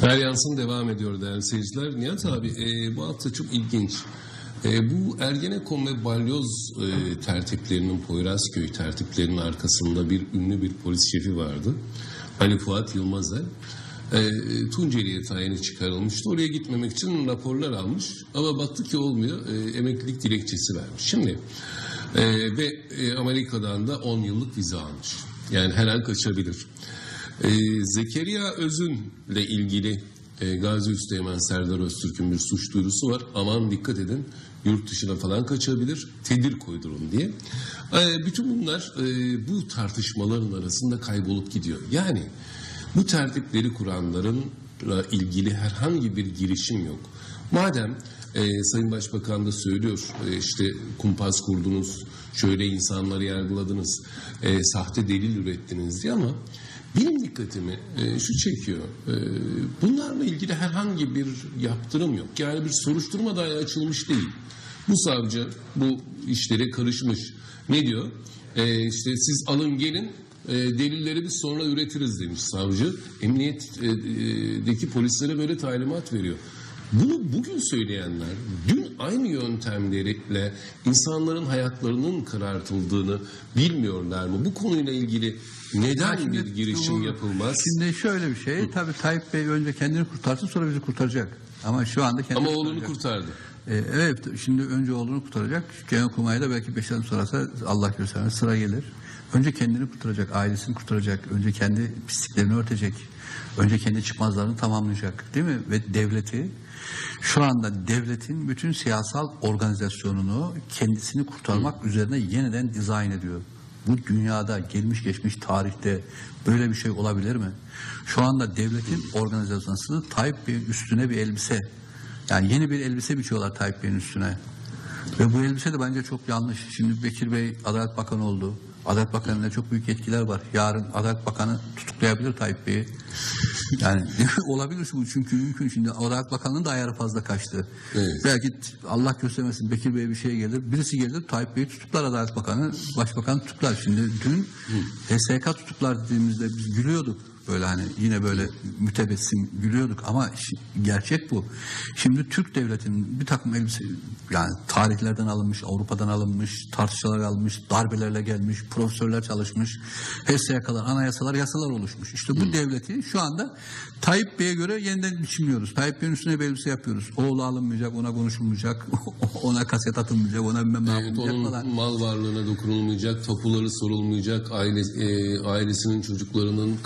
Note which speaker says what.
Speaker 1: Her yansın devam ediyor değerli seyirciler. Nihat abi e, bu hafta çok ilginç. E, bu Ergenekon ve Balyoz e, tertiplerinin, Poyrazköy tertiplerinin arkasında bir ünlü bir polis şefi vardı. Ali Fuat Yılmazer. E, Tunceli'ye tayini çıkarılmıştı. Oraya gitmemek için raporlar almış. Ama baktı ki olmuyor. E, emeklilik dilekçesi vermiş. Şimdi e, ve e, Amerika'dan da 10 yıllık vize almış. Yani her an kaçabilir. Ee, Zekeriya Özün'le ilgili e, Gazi Üsteğmen Serdar Öztürk'ün bir suç duyurusu var. Aman dikkat edin yurt dışına falan kaçabilir. Tedir koydurun diye. Ee, bütün bunlar e, bu tartışmaların arasında kaybolup gidiyor. Yani bu tertipleri kuranların ilgili herhangi bir girişim yok. Madem e, Sayın Başbakan da söylüyor e, işte kumpas kurdunuz, şöyle insanları yargıladınız, e, sahte delil ürettiniz diye ama benim dikkatimi e, şu çekiyor. E, bunlarla ilgili herhangi bir yaptırım yok. Yani bir soruşturma dahi açılmış değil. Bu savcı bu işlere karışmış. Ne diyor? E, işte siz alın gelin e, delilleri biz sonra üretiriz demiş savcı. Emniyetteki polislere böyle talimat veriyor. Bunu bugün söyleyenler dün aynı yöntemlerle insanların hayatlarının karartıldığını bilmiyorlar mı? Bu konuyla ilgili neden
Speaker 2: şimdi
Speaker 1: bir girişim
Speaker 2: bu-
Speaker 1: yapılmaz?
Speaker 2: Şimdi şöyle bir şey. Tabii Tayyip Bey önce kendini kurtarsın sonra bizi kurtaracak. Ama şu anda kendini
Speaker 1: Ama oğlunu kurtardı.
Speaker 2: Ee, evet şimdi önce oğlunu kurtaracak. Genelkurmay'a da belki beş ay sonrası Allah göstermez sıra gelir. Önce kendini kurtaracak, ailesini kurtaracak. Önce kendi pisliklerini örtecek. Önce kendi çıkmazlarını tamamlayacak. Değil mi? Ve devleti şu anda devletin bütün siyasal organizasyonunu kendisini kurtarmak üzerine yeniden dizayn ediyor. Bu dünyada gelmiş geçmiş tarihte böyle bir şey olabilir mi? Şu anda devletin organizasyonu Tayyip Bey'in üstüne bir elbise yani yeni bir elbise biçiyorlar Tayyip Bey'in üstüne. Ve bu elbise de bence çok yanlış. Şimdi Bekir Bey Adalet Bakanı oldu. Adalet Bakanı'nda çok büyük yetkiler var. Yarın Adalet Bakanı tutuklayabilir Tayyip Bey'i. Yani olabilir bu çünkü mümkün. Şimdi Adalet Bakanı'nın da ayarı fazla kaçtı.
Speaker 1: Evet.
Speaker 2: Belki Allah göstermesin Bekir Bey'e bir şey gelir. Birisi gelir Tayyip Bey'i tutuklar Adalet Bakanı. Başbakan tutuklar. Şimdi dün HSK tutuklar dediğimizde biz gülüyorduk. Böyle hani yine böyle mütebessim gülüyorduk ama gerçek bu. Şimdi Türk devletinin bir takım elbise yani tarihlerden alınmış, Avrupa'dan alınmış, tartışmalar alınmış, darbelerle gelmiş, profesörler çalışmış, HSYK'lar, anayasalar, yasalar oluşmuş. İşte bu devleti şu anda Tayyip Bey'e göre yeniden biçimliyoruz. Tayyip Bey'in üstüne bir elbise yapıyoruz. Oğlu alınmayacak, ona konuşulmayacak, ona kaset atılmayacak, ona bilmem ne
Speaker 1: Evet,
Speaker 2: yapılmayacak falan.
Speaker 1: mal varlığına dokunulmayacak, tapuları sorulmayacak, aile, e, ailesinin çocuklarının